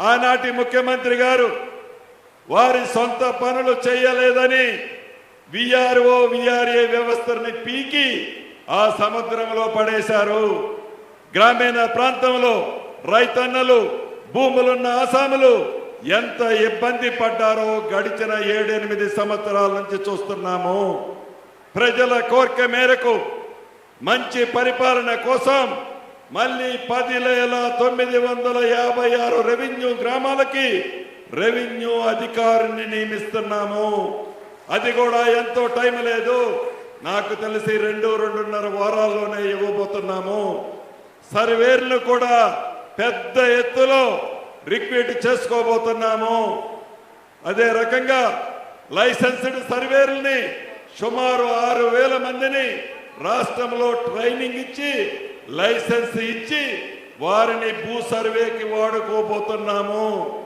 ఆనాటి ముఖ్యమంత్రి గారు వారి సొంత పనులు చేయలేదని విఆర్ఓ విఆర్ఏ వ్యవస్థని పీకి ఆ సముద్రంలో పడేశారు. గ్రామీణ ప్రాంతంలో రైతన్నలు భూములున్న ఆసాములు ఎంత ఇబ్బంది పడ్డారో గడిచిన ఏడెనిమిది సంవత్సరాల నుంచి చూస్తున్నాము. ప్రజల కోరిక మేరకు మంచి పరిపాలన కోసం మళ్ళీ పది వేల తొమ్మిది వందల యాభై ఆరు రెవెన్యూ గ్రామాలకి రెవెన్యూ అధికారిని నియమిస్తున్నాము. అది కూడా ఎంతో టైం లేదు. నాకు తెలిసి రెండు రెండున్నర వారాల్లోనే ఇవ్వబోతున్నాము. సర్వేర్లు కూడా పెద్ద ఎత్తులో రిక్వీట్ చేసుకోబోతున్నాము. అదే రకంగా లైసెన్స్డ్ సర్వేర్ని సుమారు ఆరు వేల మందిని రాష్ట్రంలో ట్రైనింగ్ ఇచ్చి లైసెన్స్ ఇచ్చి వారిని భూ సర్వేకి వాడుకోబోతున్నాము.